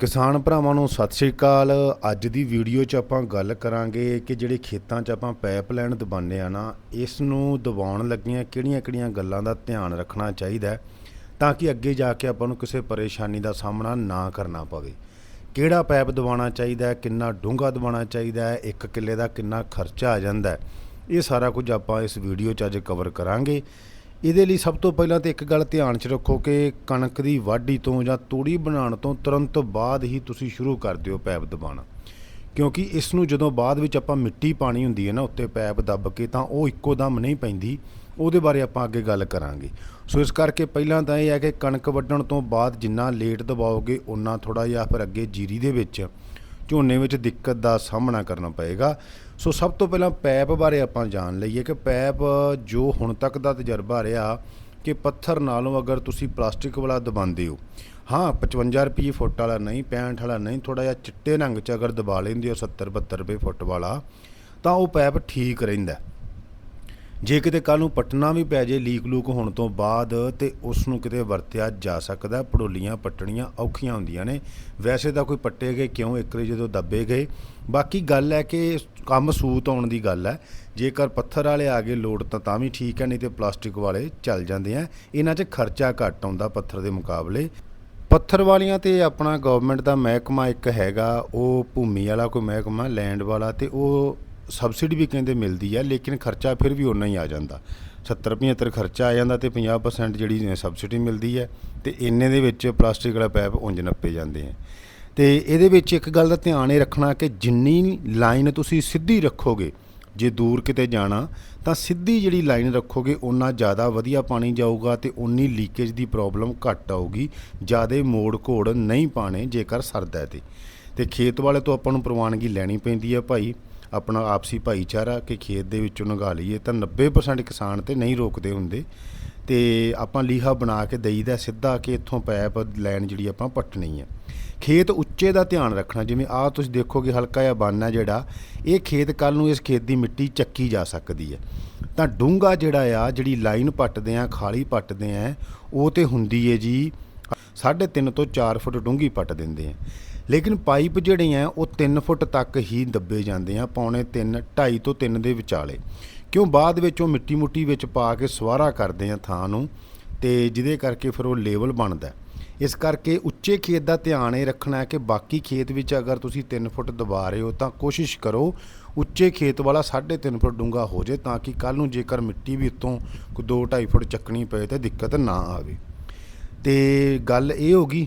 ਕਿਸਾਨ ਭਰਾਵਾਂ ਨੂੰ ਸਤਿ ਸ਼੍ਰੀ ਅਕਾਲ। ਅੱਜ ਦੀ ਵੀਡੀਓ 'ਚ ਆਪਾਂ ਗੱਲ ਕਰਾਂਗੇ ਕਿ ਜਿਹੜੇ ਖੇਤਾਂ 'ਚ ਆਪਾਂ ਪਾਈਪਲਾਈਨ ਦਬਾਉਂਦੇ ਆ ਨਾ, ਇਸ ਨੂੰ ਦਬਾਉਣ ਲੱਗੀਆਂ ਕਿਹੜੀਆਂ-ਕਿਹੜੀਆਂ ਗੱਲਾਂ ਦਾ ਧਿਆਨ ਰੱਖਣਾ ਚਾਹੀਦਾ ਤਾਂ ਕਿ ਅੱਗੇ ਜਾ ਕੇ ਆਪਾਂ ਨੂੰ ਕਿਸੇ ਪਰੇਸ਼ਾਨੀ ਦਾ ਸਾਹਮਣਾ ਨਾ ਕਰਨਾ ਪਵੇ। ਕਿਹੜਾ ਪਾਈਪ ਦਬਾਉਣਾ ਚਾਹੀਦਾ ਕਿੰਨਾ ਡੂੰਘਾ ਦਬਾਉਣਾ ਚਾਹੀਦਾ ਹੈ, ਇੱਕ ਕਿੱਲੇ ਦਾ ਕਿੰਨਾ ਖਰਚਾ ਆ ਜਾਂਦਾ ਇਹ ਸਾਰਾ ਕੁਝ ਆਪਾਂ ਇਸ ਵੀਡੀਓ 'ਚ ਅੱਜ ਕਵਰ ਕਰਾਂਗੇ। ਇਹਦੇ ਲਈ ਸਭ ਤੋਂ ਪਹਿਲਾਂ ਤੇ ਇੱਕ ਗੱਲ ਧਿਆਨ 'ਚ ਰੱਖੋ ਕਿ ਕਣਕ ਦੀ ਵਾਢੀ ਤੋਂ ਜਾਂ ਤੂੜੀ ਬਣਾਉਣ ਤੋਂ ਤੁਰੰਤ ਬਾਅਦ ਹੀ ਤੁਸੀਂ ਸ਼ੁਰੂ ਕਰ ਦਿਓ ਪੈਪ ਦਬਾਉਣਾ। ਕਿਉਂਕਿ ਇਸ ਨੂੰ ਜਦੋਂ ਬਾਅਦ ਵਿੱਚ ਆਪਾਂ ਮਿੱਟੀ ਪਾਣੀ ਹੁੰਦੀ ਹੈ ਨਾ, ਉੱਤੇ ਪੈਪ ਦੱਬ ਕੇ ਤਾਂ ਉਹ ਇੱਕੋ ਦਮ ਨਹੀਂ ਪੈਂਦੀ, ਉਹਦੇ ਬਾਰੇ ਆਪਾਂ ਅੱਗੇ ਗੱਲ ਕਰਾਂਗੇ। ਸੋ ਇਸ ਕਰਕੇ ਪਹਿਲਾਂ ਤਾਂ ਇਹ ਹੈ ਕਿ ਕਣਕ ਵੱਢਣ ਤੋਂ ਬਾਅਦ ਜਿੰਨਾ ਲੇਟ ਦਬਾਓਗੇ ਉਨਾ ਥੋੜਾ ਜਿਹਾ ਫਿਰ ਅੱਗੇ ਜੀਰੀ ਦੇ ਵਿੱਚ, ਝੋਨੇ ਵਿੱਚ ਦਿੱਕਤ ਦਾ ਸਾਹਮਣਾ ਕਰਨਾ ਪਏਗਾ। ਸੋ ਸਭ ਤੋਂ ਪਹਿਲਾਂ ਪੈਪ ਬਾਰੇ ਆਪਾਂ ਜਾਣ ਲਈਏ ਕਿ ਪੈਪ ਜੋ ਹੁਣ ਤੱਕ ਦਾ ਤਜਰਬਾ ਰਿਹਾ ਕਿ ਪੱਥਰ ਨਾਲੋਂ ਅਗਰ ਤੁਸੀਂ ਪਲਾਸਟਿਕ ਵਾਲਾ ਦਬਾਉਂਦੇ ਹੋ, ਹਾਂ 55 ਰੁਪਏ ਫੁੱਟ ਵਾਲਾ ਨਹੀਂ 65 ਵਾਲਾ ਨਹੀਂ ਥੋੜਾ ਜਿਹਾ ਚਿੱਟੇ ਰੰਗ 'ਚ ਅਗਰ ਦਬਾ ਲੈਂਦੇ ਹੋ 70 72 ਰੁਪਏ ਫੁੱਟ ਵਾਲਾ, ਤਾਂ ਉਹ ਪੈਪ ਠੀਕ ਰਹਿੰਦਾ। ਜੇ ਕਿਤੇ ਕੱਲ ਨੂੰ ਪਟਣਾ ਵੀ ਪੈ ਜੇ ਲੀਕ ਲੂਕ ਹੋਣ ਤੋਂ ਬਾਅਦ ਤੇ ਉਸ ਨੂੰ ਕਿਤੇ ਵਰਤਿਆ ਜਾ ਸਕਦਾ, ਪੜੋਲੀਆਂ ਪੱਟਣੀਆਂ ਔਖੀਆਂ ਹੁੰਦੀਆਂ ਨੇ। ਵੈਸੇ ਤਾਂ ਕੋਈ ਪੱਟੇ ਗਏ ਕਿਉਂ? ਇੱਕਰੇ ਜਦੋਂ ਦੱਬੇ ਗਏ। ਬਾਕੀ ਗੱਲ ਹੈ ਕਿ ਕੰਮ ਸੂਤ ਆਉਣ ਦੀ ਗੱਲ ਹੈ। ਜੇਕਰ ਪੱਥਰ ਵਾਲੇ ਆ ਗਏ ਲੋਡ ਤਾਂ ਤਾਂ ਵੀ ਠੀਕ ਹੈ, ਨਹੀਂ ਤੇ ਪਲਾਸਟਿਕ ਵਾਲੇ ਚੱਲ ਜਾਂਦੇ ਆ। ਇਹਨਾਂ 'ਚ ਖਰਚਾ ਘੱਟ ਆਉਂਦਾ ਪੱਥਰ ਦੇ ਮੁਕਾਬਲੇ। ਪੱਥਰ ਵਾਲੀਆਂ ਤੇ ਆਪਣਾ ਗਵਰਨਮੈਂਟ ਦਾ ਮਹਿਕਮਾ ਇੱਕ ਹੈਗਾ, ਉਹ ਭੂਮੀ ਵਾਲਾ, ਕੋਈ ਮਹਿਕਮਾ ਲੈਂਡ ਵਾਲਾ ਤੇ ਉਹ ਸਬਸਿਡੀ ਵੀ ਕਹਿੰਦੇ ਮਿਲਦੀ ਹੈ ਲੇਕਿਨ ਖਰਚਾ ਫਿਰ ਵੀ ਉਨਾ ਹੀ ਆ ਜਾਂਦਾ। 70 75 ਖਰਚਾ ਆ ਜਾਂਦਾ ਤੇ 50% ਜਿਹੜੀ ਸਬਸਿਡੀ ਮਿਲਦੀ ਹੈ ਤੇ ਇੰਨੇ ਦੇ ਵਿੱਚ ਪਲਾਸਟਿਕ ਵਾਲਾ ਪੈਪ ਉਂਝ ਨੱਪੇ ਜਾਂਦੇ ਆ। ਤੇ ਇਹਦੇ ਵਿੱਚ ਇੱਕ ਗੱਲ ਦਾ ਧਿਆਨ ਇਹ ਰੱਖਣਾ ਕਿ ਜਿੰਨੀ ਲਾਈਨ ਤੁਸੀਂ ਸਿੱਧੀ ਰੱਖੋਗੇ, ਜੇ ਦੂਰ ਕਿਤੇ ਜਾਣਾ, ਤਾਂ ਸਿੱਧੀ ਜਿਹੜੀ ਲਾਈਨ ਰੱਖੋਗੇ ਉਨਾ ਜ਼ਿਆਦਾ ਵਧੀਆ ਪਾਣੀ ਜਾਊਗਾ ਤੇ ਉਨੀ ਲੀਕੇਜ ਦੀ ਪ੍ਰੋਬਲਮ ਘੱਟ ਆਊਗੀ, ਜ਼ਿਆਦਾ ਮੋੜ ਘੋੜ ਨਹੀਂ ਪਾਣੇ ਜੇਕਰ ਸਰਦਾ ਹੈ ਤੇ। ਤੇ ਖੇਤ ਵਾਲੇ ਤੋਂ ਆਪਾਂ ਨੂੰ ਪ੍ਰਵਾਨਗੀ ਲੈਣੀ ਪੈਂਦੀ ਹੈ ਭਾਈ। ਆਪਣਾ ਆਪਸੀ ਭਾਈਚਾਰਾ ਕਿ ਖੇਤ ਦੇ ਵਿੱਚੋਂ ਨਗਾ ਲਈਏ, ਤਾਂ 90% ਕਿਸਾਨ ਤੇ ਨਹੀਂ ਰੋਕਦੇ ਹੁੰਦੇ। ਤੇ ਆਪਾਂ ਲੀਹਾ ਬਣਾ ਕੇ ਦਈਦਾ ਸਿੱਧਾ ਕਿ ਇੱਥੋਂ ਪੈਪ ਲੈਣ ਜਿਹੜੀ ਆਪਾਂ ਪੱਟਣੀ ਹੈ ਖੇਤ ਉੱਚੇ ਦਾ ਧਿਆਨ ਰੱਖਣਾ, ਜਿਵੇਂ ਆਹ ਤੁਸੀਂ ਦੇਖੋਗੇ ਹਲਕਾ ਜਿਹਾ ਬਾਨਾ ਜਿਹੜਾ, ਇਹ ਖੇਤ ਕੱਲ ਨੂੰ ਇਸ ਖੇਤ ਦੀ ਮਿੱਟੀ ਚੱਕੀ ਜਾ ਸਕਦੀ ਹੈ ਤਾਂ ਡੂੰਗਾ ਜਿਹੜਾ ਆ, ਜਿਹੜੀ ਲਾਈਨ ਪੱਟਦੇ ਆ, ਖਾਲੀ ਪੱਟਦੇ ਆ, ਉਹ ਤੇ ਹੁੰਦੀ ਹੈ ਜੀ 3.5 ਤੋਂ 4 ਫੁੱਟ ਡੂੰਗੀ ਪੱਟ ਦਿੰਦੇ ਆ। ਲੇਕਿਨ ਪਾਈਪ ਜਿਹੜੇ ਆ, ਉਹ 3 ਫੁੱਟ ਤੱਕ ਹੀ ਦੱਬੇ ਜਾਂਦੇ ਆ, ਪੌਣੇ 3 2.5 ਤੋਂ 3 ਦੇ ਵਿਚਾਲੇ। ਕਿਉਂ ਬਾਅਦ ਵਿੱਚ ਉਹ ਮਿੱਟੀ ਮੁੱਟੀ ਵਿੱਚ ਪਾ ਕੇ ਸਵਾਰਾ ਕਰਦੇ ਆ ਥਾਂ ਨੂੰ, ਤੇ ਜਿਹਦੇ ਕਰਕੇ ਫਿਰ ਉਹ ਲੇਵਲ ਬਣਦਾ ਇਸ ਕਰਕੇ ਉੱਚੇ ਖੇਤ ਦਾ ਧਿਆਨ ਇਹ ਰੱਖਣਾ ਹੈ ਕਿ ਬਾਕੀ ਖੇਤ ਵਿੱਚ ਅਗਰ ਤੁਸੀਂ 3 ਫੁੱਟ ਦਬਾ ਰਹੇ ਹੋ, ਤਾਂ ਕੋਸ਼ਿਸ਼ ਕਰੋ ਉੱਚੇ ਖੇਤ ਵਾਲਾ 3.5 ਫੁੱਟ ਡੂੰਘਾ ਹੋ ਜੇ ਤਾਂ ਕਿ ਕੱਲ ਨੂੰ ਜੇਕਰ ਮਿੱਟੀ ਵੀ ਉੱਤੋਂ ਕੋਈ 2.5 ਫੁੱਟ ਚੱਕਣੀ ਪਏ, ਤਾਂ ਦਿੱਕਤ ਨਾ ਆਵੇ। ਤੇ ਗੱਲ ਇਹ ਹੋ ਗਈ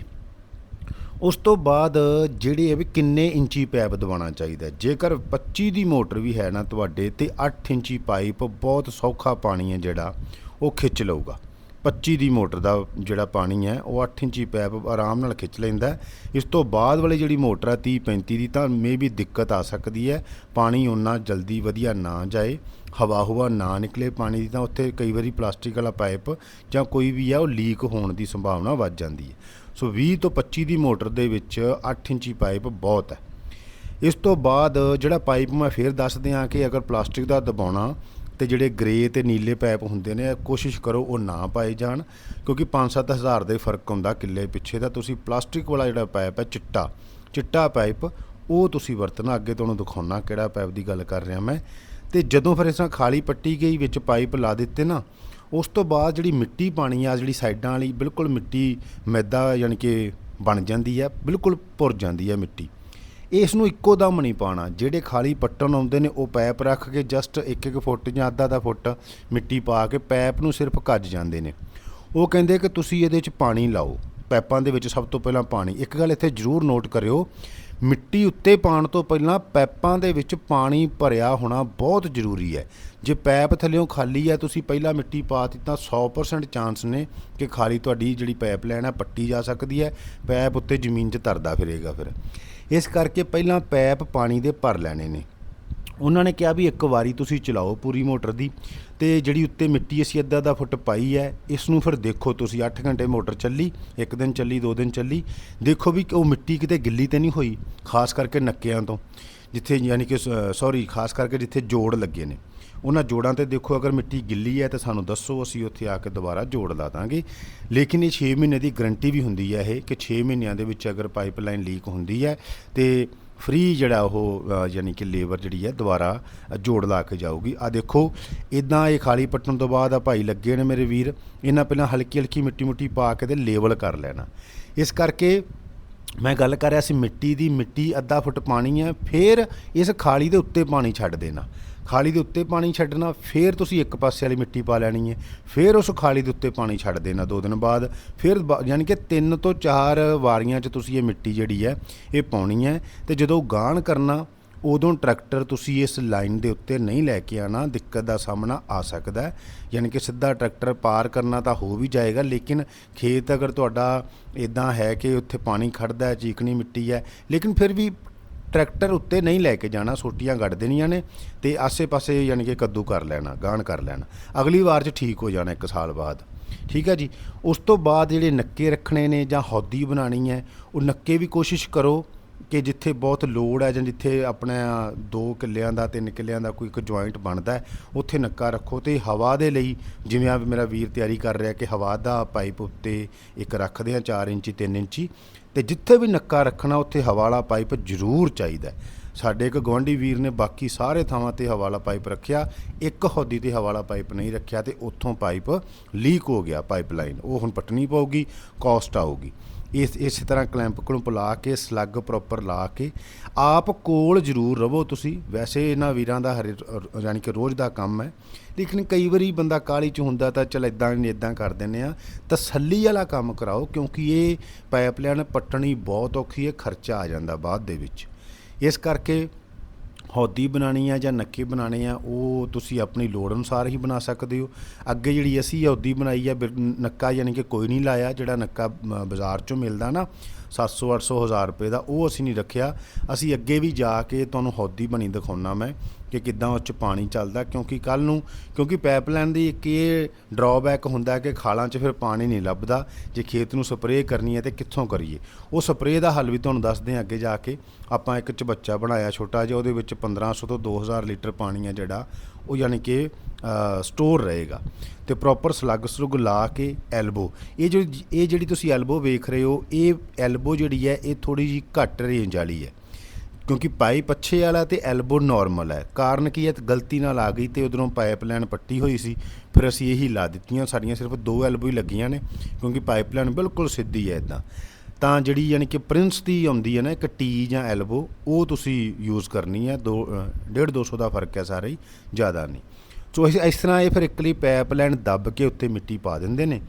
ਉਸ ਤੋਂ ਬਾਅਦ ਜਿਹੜੀ ਹੈ ਵੀ ਕਿੰਨੇ ਇੰਚੀ ਪਾਈਪ ਦਵਾਉਣਾ ਚਾਹੀਦਾ ਜੇਕਰ 25 ਦੀ ਮੋਟਰ ਵੀ ਹੈ ਨਾ ਤੁਹਾਡੇ ਤੇ 8 ਇੰਚੀ ਪਾਈਪ, ਬਹੁਤ ਸੌਖਾ ਪਾਣੀ ਹੈ ਜਿਹੜਾ, ਉਹ ਖਿੱਚ ਲਊਗਾ। 25 ਦੀ ਮੋਟਰ ਦਾ ਜਿਹੜਾ ਪਾਣੀ ਹੈ, ਉਹ 8 ਇੰਚੀ ਪਾਈਪ ਆਰਾਮ ਨਾਲ ਖਿੱਚ ਲੈਂਦਾ ਇਸ ਤੋਂ ਬਾਅਦ ਵਾਲੀ ਜਿਹੜੀ ਮੋਟਰ ਹੈ 30 35 ਦੀ, ਤਾਂ ਮੇ ਵੀ ਦਿੱਕਤ ਆ ਸਕਦੀ ਹੈ। ਪਾਣੀ ਉਹਨਾਂ ਜਲਦੀ ਵਧੀਆ ਨਾ ਜਾਏ, ਹਵਾ ਹਵਾ ਨਾ ਨਿਕਲੇ ਪਾਣੀ ਦੀ, ਤਾਂ ਉੱਥੇ ਕਈ ਵਾਰੀ ਪਲਾਸਟਿਕ ਵਾਲਾ ਪਾਈਪ ਜਾਂ ਕੋਈ ਵੀ ਆ, ਉਹ ਲੀਕ ਹੋਣ ਦੀ ਸੰਭਾਵਨਾ ਵੱਧ ਜਾਂਦੀ ਹੈ। ਸੋ 20 ਤੋਂ 25 ਦੀ ਮੋਟਰ ਦੇ ਵਿੱਚ 8 ਇੰਚੀ ਪਾਈਪ ਬਹੁਤ ਹੈ। ਇਸ ਤੋਂ ਬਾਅਦ ਜਿਹੜਾ ਪਾਈਪ ਮੈਂ ਫੇਰ ਦੱਸ ਦਿਆਂ ਕਿ ਅਗਰ ਪਲਾਸਟਿਕ ਦਾ ਦਬਾਉਣਾ ਤੇ ਜਿਹੜੇ ਗ੍ਰੇ ਤੇ ਨੀਲੇ ਪਾਈਪ ਹੁੰਦੇ ਨੇ, ਕੋਸ਼ਿਸ਼ ਕਰੋ ਉਹ ਨਾ ਪਾਏ ਜਾਣ, ਕਿਉਂਕਿ 5-7 ਹਜ਼ਾਰ ਦੇ ਫ਼ਰਕ ਹੁੰਦਾ ਕਿੱਲੇ ਪਿੱਛੇ ਦਾ। ਤੁਸੀਂ ਪਲਾਸਟਿਕ ਵਾਲਾ ਜਿਹੜਾ ਪਾਈਪ ਹੈ, ਚਿੱਟਾ ਚਿੱਟਾ ਪਾਈਪ, ਉਹ ਤੁਸੀਂ ਵਰਤਣਾ। ਅੱਗੇ ਤੁਹਾਨੂੰ ਦਿਖਾਉਣਾ ਕਿਹੜਾ ਪਾਈਪ ਦੀ ਗੱਲ ਕਰ ਰਿਹਾ ਮੈਂ। ਤੇ ਜਦੋਂ ਫਿਰ ਇਸ ਤਰ੍ਹਾਂ ਖਾਲੀ ਪੱਟੀ ਗਈ ਵਿੱਚ ਪਾਈਪ ਲਾ ਦਿੱਤੇ ਨਾ ਉਸ ਤੋਂ ਬਾਅਦ ਜਿਹੜੀ ਮਿੱਟੀ ਪਾਣੀ ਆ, ਜਿਹੜੀ ਸਾਈਡਾਂ ਵਾਲੀ, ਬਿਲਕੁਲ ਮਿੱਟੀ ਮੈਦਾ ਯਾਨੀ ਕਿ ਬਣ ਜਾਂਦੀ ਹੈ ਬਿਲਕੁਲ ਭੁਰ ਜਾਂਦੀ ਹੈ ਮਿੱਟੀ। ਇਸ ਨੂੰ ਇੱਕੋ ਦਮ ਨਹੀਂ ਪਾਣਾ ਜਿਹੜੇ ਖਾਲੀ ਪੱਟਣ ਆਉਂਦੇ ਨੇ, ਉਹ ਪੈਪ ਰੱਖ ਕੇ ਜਸਟ 1-1 ਫੁੱਟ ਜਾਂ ਅੱਧਾ-ਅੱਧਾ ਫੁੱਟ ਮਿੱਟੀ ਪਾ ਕੇ ਪੈਪ ਨੂੰ ਸਿਰਫ ਕੱਜ ਜਾਂਦੇ ਨੇ। ਉਹ ਕਹਿੰਦੇ ਕਿ ਤੁਸੀਂ ਇਹਦੇ 'ਚ ਪਾਣੀ ਲਾਓ। ਪੈਪਾਂ ਦੇ ਵਿੱਚ ਸਭ ਤੋਂ ਪਹਿਲਾਂ ਪਾਣੀ। ਇੱਕ ਗੱਲ ਇੱਥੇ ਜ਼ਰੂਰ ਨੋਟ ਕਰਿਓ ਮਿੱਟੀ ਉੱਤੇ ਪਾਉਣ ਤੋਂ ਪਹਿਲਾਂ ਪੈਪਾਂ ਦੇ ਵਿੱਚ ਪਾਣੀ ਭਰਿਆ ਹੋਣਾ ਬਹੁਤ ਜ਼ਰੂਰੀ ਹੈ। ਜੇ ਪੈਪ ਥੱਲੇੋਂ ਖਾਲੀ ਹੈ, ਤੁਸੀਂ ਪਹਿਲਾਂ ਮਿੱਟੀ ਪਾ ਦਿੱਤੀ ਤਾਂ 100% ਚਾਂਸ ਨੇ ਕਿ ਖਾਲੀ ਤੁਹਾਡੀ ਜਿਹੜੀ ਪੈਪ ਲਾਈਨ ਹੈ, ਪੱਟੀ ਜਾ ਸਕਦੀ ਹੈ। ਪੈਪ ਉੱਤੇ ਜ਼ਮੀਨ 'ਚ ਤਰਦਾ ਫਿਰੇਗਾ ਫਿਰ। ਇਸ ਕਰਕੇ ਪਹਿਲਾਂ ਪੈਪ ਪਾਣੀ ਦੇ ਭਰ ਲੈਣੇ ਨੇ। ਉਹਨਾਂ ਨੇ ਕਿਹਾ ਵੀ ਇੱਕ ਵਾਰੀ ਤੁਸੀਂ ਚਲਾਓ ਪੂਰੀ ਮੋਟਰ ਦੀ ਤੇ ਜਿਹੜੀ ਉੱਤੇ ਮਿੱਟੀ ਅਸੀਂ ਅੱਧਾ ਦਾ ਫੁੱਟ ਪਾਈ ਹੈ, ਇਸ ਨੂੰ ਫਿਰ ਦੇਖੋ ਤੁਸੀਂ 8 ਘੰਟੇ ਮੋਟਰ ਚੱਲੀ, ਇੱਕ ਦਿਨ ਚੱਲੀ, ਦੋ ਦਿਨ ਚੱਲੀ, ਦੇਖੋ ਵੀ ਉਹ ਮਿੱਟੀ ਕਿਤੇ ਗਿੱਲੀ ਤੇ ਨਹੀਂ ਹੋਈ, ਖਾਸ ਕਰਕੇ ਨੱਕਿਆਂ ਤੋਂ, ਜਿੱਥੇ ਯਾਨੀ ਕਿ ਸੌਰੀ ਖਾਸ ਕਰਕੇ ਜਿੱਥੇ ਜੋੜ ਲੱਗੇ ਨੇ। ਉਹਨਾਂ ਜੋੜਾਂ ਤੇ ਦੇਖੋ ਅਗਰ ਮਿੱਟੀ ਗਿੱਲੀ ਹੈ ਤਾਂ ਸਾਨੂੰ ਦੱਸੋ, ਅਸੀਂ ਉੱਥੇ ਆ ਕੇ ਦੁਬਾਰਾ ਜੋੜ ਲਾ ਦਾਂਗੇ। ਲੇਕਿਨ ਇਹ 6 ਮਹੀਨੇ ਦੀ ਗਰੰਟੀ ਵੀ ਹੁੰਦੀ ਹੈ ਇਹ, ਕਿ 6 ਮਹੀਨਿਆਂ ਦੇ ਵਿੱਚ ਅਗਰ ਪਾਈਪਲਾਈਨ ਲੀਕ ਹੁੰਦੀ ਹੈ ਤੇ ਫ੍ਰੀ ਜਿਹੜਾ ਉਹ ਯਾਨੀ ਕਿ ਲੇਬਰ ਜਿਹੜੀ ਹੈ ਦੁਬਾਰਾ ਜੋੜ ਲਾ ਕੇ ਜਾਊਗੀ। ਆ ਦੇਖੋ ਇਦਾਂ ਇਹ ਖਾਲੀ ਪੱਟਣ ਤੋਂ ਬਾਅਦ ਆ ਭਾਈ ਲੱਗੇ ਨੇ ਮੇਰੇ ਵੀਰ, ਇਹਨਾਂ ਪਹਿਲਾਂ ਹਲਕੀ ਹਲਕੀ ਮਿੱਟੀ ਮੁੱਟੀ ਪਾ ਕੇ ਤੇ ਲੇਬਲ ਕਰ ਲੈਣਾ। ਇਸ ਕਰਕੇ ਮੈਂ ਗੱਲ ਕਰ ਰਿਹਾ ਸੀ ਮਿੱਟੀ ਦੀ, ਮਿੱਟੀ ਅੱਧਾ ਫੁੱਟ ਪਾਣੀ ਹੈ, ਫਿਰ ਇਸ ਖਾਲੀ ਦੇ ਉੱਤੇ ਪਾਣੀ ਛੱਡ ਦੇਣਾ। ਖਾਲੀ ਦੇ ਉੱਤੇ ਪਾਣੀ ਛੱਡਣਾ, ਫਿਰ ਤੁਸੀਂ ਇੱਕ ਪਾਸੇ ਵਾਲੀ ਮਿੱਟੀ ਪਾ ਲੈਣੀ ਹੈ, ਫਿਰ ਉਸ ਖਾਲੀ ਦੇ ਉੱਤੇ ਪਾਣੀ ਛੱਡ ਦੇਣਾ ਦੋ ਦਿਨ ਬਾਅਦ। ਫਿਰ ਬਾ- ਯਾਨੀ ਕਿ ਤਿੰਨ ਤੋਂ ਚਾਰ ਵਾਰੀਆਂ 'ਚ ਤੁਸੀਂ ਇਹ ਮਿੱਟੀ ਜਿਹੜੀ ਹੈ, ਇਹ ਪਾਉਣੀ ਹੈ। ਤੇ ਜਦੋਂ ਗਾਣ ਕਰਨਾ ਉਦੋਂ ਟਰੈਕਟਰ ਤੁਸੀਂ ਇਸ ਲਾਈਨ ਦੇ ਉੱਤੇ ਨਹੀਂ ਲੈ ਕੇ ਆਣਾ ਦਿੱਕਤ ਦਾ ਸਾਹਮਣਾ ਆ ਸਕਦਾ ਹੈ। ਯਾਨੀ ਕਿ ਸਿੱਧਾ ਟਰੈਕਟਰ ਪਾਰ ਕਰਨਾ ਤਾਂ ਹੋ ਵੀ ਜਾਏਗਾ, ਲੇਕਿਨ ਖੇਤ ਅਗਰ ਤੁਹਾਡਾ ਇਦਾਂ ਹੈ ਕਿ ਉੱਥੇ ਪਾਣੀ ਖੜਦਾ ਹੈ, ਚੀਕਣੀ ਮਿੱਟੀ ਹੈ, ਲੇਕਿਨ ਫਿਰ ਵੀ ਟਰੈਕਟਰ ਉੱਤੇ ਨਹੀਂ ਲੈ ਕੇ ਜਾਣਾ, ਸੋਟੀਆਂ ਗੱਡ ਦੇਣੀਆਂ ਨੇ ਤੇ ਆਸੇ-ਪਾਸੇ ਯਾਨੀ ਕਿ ਕੱਦੂ ਕਰ ਲੈਣਾ ਗਾਣ ਕਰ ਲੈਣਾ। ਅਗਲੀ ਵਾਰ 'ਚ ਠੀਕ ਹੋ ਜਾਣਾ ਇੱਕ ਸਾਲ ਬਾਅਦ। ਠੀਕ ਹੈ ਜੀ? ਉਸ ਤੋਂ ਬਾਅਦ ਜਿਹੜੇ ਨੱਕੇ ਰੱਖਣੇ ਨੇ ਜਾਂ ਹੌਦੀ ਬਣਾਣੀ ਹੈ, ਉਹ ਨੱਕੇ ਵੀ ਕੋਸ਼ਿਸ਼ ਕਰੋ। ਕਿ ਜਿੱਥੇ ਬਹੁਤ ਲੋੜ ਹੈ ਜਾਂ ਜਿੱਥੇ ਆਪਣਾ ਦੋ ਕਿੱਲਿਆਂ ਦਾ, ਤਿੰਨ ਕਿੱਲਿਆਂ ਦਾ ਕੋਈ ਇੱਕ ਜੁਆਇੰਟ ਬਣਦਾ ਉੱਥੇ ਨੱਕਾ ਰੱਖੋ ਤੇ ਹਵਾ ਦੇ ਲਈ ਜਿਵੇਂ ਆ ਮੇਰਾ ਵੀਰ ਤਿਆਰੀ ਕਰ ਰਿਹਾ ਕਿ ਹਵਾ ਦਾ ਪਾਈਪ ਉੱਤੇ ਇੱਕ ਰੱਖਦੇ ਆ 4 ਇੰਚੀ 3 ਇੰਚੀ ਤੇ ਜਿੱਥੇ ਵੀ ਨੱਕਾ ਰੱਖਣਾ ਉੱਥੇ ਹਵਾ ਵਾਲਾ ਪਾਈਪ ਜ਼ਰੂਰ ਚਾਹੀਦਾ ਸਾਡੇ ਇੱਕ ਗਵਾਂਢੀ ਵੀਰ ਨੇ ਬਾਕੀ ਸਾਰੇ ਥਾਵਾਂ ਤੇ ਹਵਾ ਵਾਲਾ ਪਾਈਪ ਰੱਖਿਆ, ਇੱਕ ਹੌਦੀ ਤੇ ਹਵਾਲਾ ਪਾਈਪ ਨਹੀਂ ਰੱਖਿਆ ਤੇ ਉੱਥੋਂ ਪਾਈਪ ਲੀਕ ਹੋ ਗਿਆ ਪਾਈਪਲਾਈਨ, ਉਹ ਹੁਣ ਪਟਣੀ ਪਊਗੀ ਕਾਸਟ ਆਊਗੀ। ਇਸ, ਇਸੇ ਤਰ੍ਹਾਂ ਕਲੈਂਪ ਕਲੁੰਪ ਲਾ ਕੇ ਸਲੱਗ ਪ੍ਰੋਪਰ ਲਾ ਕੇ, ਆਪ ਕੋਲ ਜ਼ਰੂਰ ਰਵੋ ਤੁਸੀਂ। ਵੈਸੇ ਇਹਨਾਂ ਵੀਰਾਂ ਦਾ ਹਰੇ ਯਾਨੀ ਕਿ ਰੋਜ਼ ਦਾ ਕੰਮ ਹੈ। ਲੇਕਿਨ ਕਈ ਵਾਰੀ ਬੰਦਾ ਕਾਲੀ ਚ ਹੁੰਦਾ ਤਾਂ ਚਲ ਇਦਾਂ ਨਹੀਂ ਇਦਾਂ ਕਰ ਦਿੰਨੇ ਆ ਤਸੱਲੀ ਵਾਲਾ ਕੰਮ ਕਰਾਓ, ਕਿਉਂਕਿ ਇਹ ਪਾਈਪਲਾਈਨ ਪੱਟਣੀ ਬਹੁਤ ਔਖੀ ਹੈ, ਖਰਚਾ ਆ ਜਾਂਦਾ ਬਾਅਦ ਦੇ ਵਿੱਚ। ਇਸ ਕਰਕੇ ਹੌਦੀ ਬਣਾਣੀ ਆ ਜਾਂ ਨੱਕੇ ਬਣਾਣੇ ਆ, ਉਹ ਤੁਸੀਂ ਆਪਣੀ ਲੋੜ ਅਨੁਸਾਰ ਹੀ ਬਣਾ ਸਕਦੇ ਹੋ। ਅੱਗੇ ਜਿਹੜੀ ਅਸੀਂ ਹੌਦੀ ਬਣਾਈ ਆ, ਬਿਰ- ਨੱਕਾ ਯਾਨੀ ਕਿ ਕੋਈ ਨਹੀਂ ਲਾਇਆ, ਜਿਹੜਾ ਨੱਕਾ ਬਾਜ਼ਾਰ ਚੋਂ ਮਿਲਦਾ ਨਾ 700 800 ਹਜ਼ਾਰ ਰੁਪਏ ਦਾ, ਉਹ ਅਸੀਂ ਨਹੀਂ ਰੱਖਿਆ। ਅਸੀਂ ਅੱਗੇ ਵੀ ਜਾ ਕੇ ਤੁਹਾਨੂੰ ਹੌਦੀ ਬਣੀ ਦਿਖਾਉਣਾ ਮੈਂ। ਕਿ ਕਿੱਦਾਂ ਉਹ 'ਚ ਪਾਣੀ ਚੱਲਦਾ, ਕਿਉਂਕਿ ਕੱਲ ਨੂੰ, ਕਿਉਂਕਿ ਪਾਈਪਲਾਈਨ ਦੀ ਇੱਕ ਇਹ ਡਰਾਬੈਕ ਹੁੰਦਾ ਕਿ ਖਾਲਾਂ 'ਚ ਫਿਰ ਪਾਣੀ ਨਹੀਂ ਲੱਭਦਾ, ਜੇ ਖੇਤ ਨੂੰ ਸਪਰੇਅ ਕਰਨੀ ਹੈ ਤੇ ਕਿੱਥੋਂ ਕਰੀਏ? ਉਹ ਸਪਰੇਅ ਦਾ ਹੱਲ ਵੀ ਤੁਹਾਨੂੰ ਦੱਸਦੇ ਹਾਂ ਅੱਗੇ ਜਾ ਕੇ। ਆਪਾਂ ਇੱਕ ਚਬੱਚਾ ਬਣਾਇਆ ਛੋਟਾ ਜਿਹਾ, ਉਹਦੇ ਵਿੱਚ 1500 ਤੋਂ 2000 ਲੀਟਰ ਪਾਣੀ ਹੈ ਜਿਹੜਾ, ਉਹ ਯਾਨੀ ਕਿ ਸਟੋਰ ਰਹੇਗਾ। ਤੇ ਪ੍ਰੋਪਰ ਸਲੱਗ ਸਲੁਗ ਲਾ ਕੇ ਐਲਬੋ ਇਹ ਜਿਹੜੀ ਇਹ ਜਿਹੜੀ ਤੁਸੀਂ ਐਲਬੋ ਵੇਖ ਰਹੇ ਹੋ, ਇਹ ਐਲਬੋ ਜਿਹੜੀ ਹੈ, ਇਹ ਥੋੜੀ ਜੀ ਘੱਟ ਰੇਂਜ ਵਾਲੀ ਹੈ। ਕਿਉਂਕਿ ਪਾਈਪ ਅੱਛੇ ਵਾਲਾ ਤੇ ਐਲਬੋ ਨਾਰਮਲ ਹੈ। ਕਾਰਨ ਕੀ ਹੈ? ਗਲਤੀ ਨਾਲ ਆ ਗਈ ਤੇ ਉਧਰੋਂ ਪਾਈਪਲਾਈਨ ਪੱਟੀ ਹੋਈ ਸੀ। ਫਿਰ ਅਸੀਂ ਇਹੀ ਲਾ ਦਿੱਤੀਆਂ। ਸਾਡੀਆਂ ਸਿਰਫ ਦੋ ਐਲਬੋ ਹੀ ਲੱਗੀਆਂ ਨੇ ਕਿਉਂਕਿ ਪਾਈਪਲਾਈਨ ਬਿਲਕੁਲ ਸਿੱਧੀ ਹੈ ਇਦਾਂ ਤਾਂ ਜਿਹੜੀ ਯਾਨੀ ਕਿ ਪ੍ਰਿੰਸ ਦੀ ਆਉਂਦੀ ਹੈ ਨਾ ਇੱਕ ਟੀ ਜਾਂ ਐਲਬੋ ਉਹ ਤੁਸੀਂ ਯੂਜ਼ ਕਰਨੀ ਹੈ। ਦੋ ਅ, ਡੇਢ 200 ਦਾ ਫ਼ਰਕ ਹੈ ਸਾਰਾ ਹੀ ਜ਼ਿਆਦਾ ਨਹੀਂ। ਸੋ ਇਸ ਇਸ ਤਰ੍ਹਾਂ ਇਹ ਫਿਰ ਇਕਲੀ ਪਾਈਪਲਾਈਨ ਦੱਬ ਕੇ ਉੱਤੇ ਮਿੱਟੀ ਪਾ ਦਿੰਦੇ ਨੇ।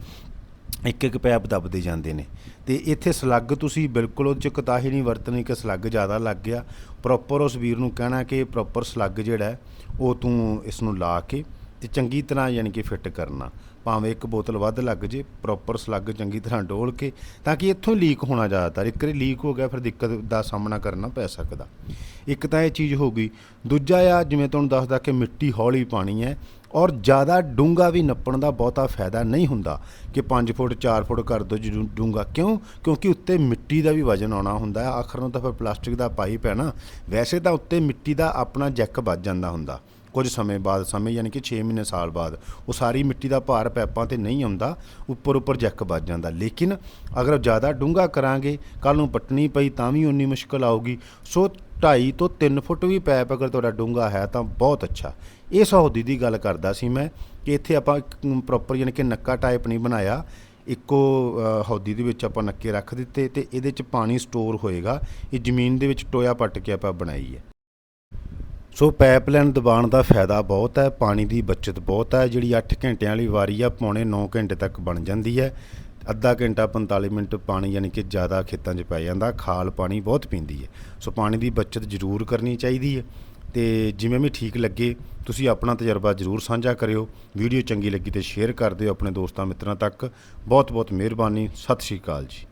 ਇੱਕ ਇੱਕ ਪੈਪ ਦੱਬਦੇ ਜਾਂਦੇ ਨੇ। ਤੇ ਇੱਥੇ ਸਲੱਗ ਤੁਸੀਂ ਬਿਲਕੁਲ ਉਹ 'ਚ ਕਤਾਹੀ ਨਹੀਂ ਵਰਤਣੀ ਕਿ ਸਲੱਗ ਜ਼ਿਆਦਾ ਲੱਗ ਗਿਆ। ਪ੍ਰੋਪਰ ਉਸ ਵੀਰ ਨੂੰ ਕਹਿਣਾ ਕਿ ਪ੍ਰੋਪਰ ਸਲੱਗ ਜਿਹੜਾ ਉਹ ਤੂੰ ਇਸ ਨੂੰ ਲਾ ਕੇ ਤੇ ਚੰਗੀ ਤਰ੍ਹਾਂ ਯਾਨੀ ਕਿ ਫਿੱਟ ਕਰਨਾ। ਭਾਵੇਂ ਇੱਕ ਬੋਤਲ ਵੱਧ ਲੱਗ ਜੇ ਪ੍ਰੋਪਰ ਸਲੱਗ ਚੰਗੀ ਤਰ੍ਹਾਂ ਡੋਲ ਕੇ, ਤਾਂ ਕਿ ਇੱਥੋਂ ਲੀਕ ਹੋਣਾ ਜ਼ਿਆਦਾਤਰ। ਇੱਕ ਵਾਰੀ ਲੀਕ ਹੋ ਗਿਆ, ਫਿਰ ਦਿੱਕਤ ਦਾ ਸਾਹਮਣਾ ਕਰਨਾ ਪੈ ਸਕਦਾ। ਇੱਕ ਤਾਂ ਇਹ ਚੀਜ਼ ਹੋ ਗਈ। ਦੂਜਾ ਆ, ਜਿਵੇਂ ਤੁਹਾਨੂੰ ਦੱਸਦਾ ਕਿ ਮਿੱਟੀ ਹੌਲੀ ਪਾਣੀ ਹੈ ਔਰ ਜ਼ਿਆਦਾ ਡੂੰਗਾ ਵੀ ਨੱਪਣ ਦਾ ਬਹੁਤਾ ਫਾਇਦਾ ਨਹੀਂ ਹੁੰਦਾ ਕਿ 5 ਫੁੱਟ 4 ਫੁੱਟ ਕਰ ਦੋ ਜੀ ਡੂੰਗਾ ਕਿਉਂ? ਕਿਉਂਕਿ ਉੱਤੇ ਮਿੱਟੀ ਦਾ ਵੀ ਵਜਨ ਆਉਣਾ ਹੁੰਦਾ ਹੈ। ਆਖਰ ਨੂੰ ਤਾਂ ਫਿਰ ਪਲਾਸਟਿਕ ਦਾ ਪਾਈਪ ਹੈ ਨਾ। ਵੈਸੇ ਤਾਂ ਉੱਤੇ ਮਿੱਟੀ ਦਾ ਆਪਣਾ ਜੈਕ ਵੱਜ ਜਾਂਦਾ ਹੁੰਦਾ। ਕੁਝ ਸਮੇਂ ਬਾਅਦ, ਸਮੇਂ ਯਾਨੀ ਕਿ 6 ਮਹੀਨੇ ਸਾਲ ਬਾਅਦ, ਉਹ ਸਾਰੀ ਮਿੱਟੀ ਦਾ ਭਾਰ ਪੈਪਾਂ ਤੇ ਨਹੀਂ ਆਉਂਦਾ, ਉੱਪਰ ਉੱਪਰ ਜੈਕ ਵੱਜ ਜਾਂਦਾ। ਲੇਕਿਨ ਅਗਰ ਜ਼ਿਆਦਾ ਡੂੰਘਾ ਕਰਾਂਗੇ ਕੱਲ ਨੂੰ ਪੱਟਣੀ ਪਈ ਤਾਂ ਵੀ ਉਨੀ ਮੁਸ਼ਕਲ ਆਊਗੀ। ਸੋ 2.5 ਤੋਂ 3 ਫੁੱਟ ਵੀ ਪੈਪ ਅਗਰ ਤੁਹਾਡਾ ਡੂੰਘਾ ਹੈ ਤਾਂ ਬਹੁਤ ਅੱਛਾ। ਇਹ ਸਹੂਦੀ ਦੀ ਗੱਲ ਕਰਦਾ ਸੀ ਮੈਂ ਕਿ ਇੱਥੇ ਆਪਾਂ ਪ੍ਰੋਪਰ ਯਾਨੀ ਕਿ ਨੱਕਾ ਟਾਈਪ ਨਹੀਂ ਬਣਾਇਆ। ਇੱਕੋ ਹੌਦੀ ਦੇ ਵਿੱਚ ਆਪਾਂ ਨੱਕੇ ਰੱਖ ਦਿੱਤੇ ਤੇ ਇਹਦੇ 'ਚ ਪਾਣੀ ਸਟੋਰ ਹੋਏਗਾ। ਇਹ ਜ਼ਮੀਨ ਦੇ ਵਿੱਚ ਟੋਇਆ ਪੱਟ ਕੇ ਆਪਾਂ ਬਣਾਈ ਹੈ। ਸੋ ਪਾਈਪਲਾਈਨ ਦਬਾਉਣ ਦਾ ਫਾਇਦਾ ਬਹੁਤ ਹੈ, ਪਾਣੀ ਦੀ ਬਚਤ ਬਹੁਤ ਹੈ, ਜਿਹੜੀ 8 ਘੰਟਿਆਂ ਵਾਲੀ ਵਾਰੀ ਆ, ਪੌਣੇ 9 ਘੰਟੇ ਤੱਕ ਬਣ ਜਾਂਦੀ ਹੈ। ਅੱਧਾ ਘੰਟਾ 45 ਮਿੰਟ ਪਾਣੀ ਯਾਨੀ ਕਿ ਜ਼ਿਆਦਾ ਖੇਤਾਂ 'ਚ ਪੈ ਜਾਂਦਾ, ਖਾਲ ਪਾਣੀ ਬਹੁਤ ਪੀਂਦੀ ਹੈ। ਸੋ ਪਾਣੀ ਦੀ ਬਚਤ ਜ਼ਰੂਰ ਕਰਨੀ ਚਾਹੀਦੀ ਹੈ ਤੇ ਜਿਵੇਂ ਵੀ ਠੀਕ ਲੱਗੇ, ਤੁਸੀਂ ਆਪਣਾ ਤਜਰਬਾ ਜ਼ਰੂਰ ਸਾਂਝਾ ਕਰਿਓ। ਵੀਡੀਓ ਚੰਗੀ ਲੱਗੀ ਤੇ ਸ਼ੇਅਰ ਕਰ ਦਿਓ ਆਪਣੇ ਦੋਸਤਾਂ ਮਿੱਤਰਾਂ ਤੱਕ। ਬਹੁਤ ਬਹੁਤ ਮਿਹਰਬਾਨੀ, ਸਤਿ ਸ਼੍ਰੀ ਅਕਾਲ ਜੀ।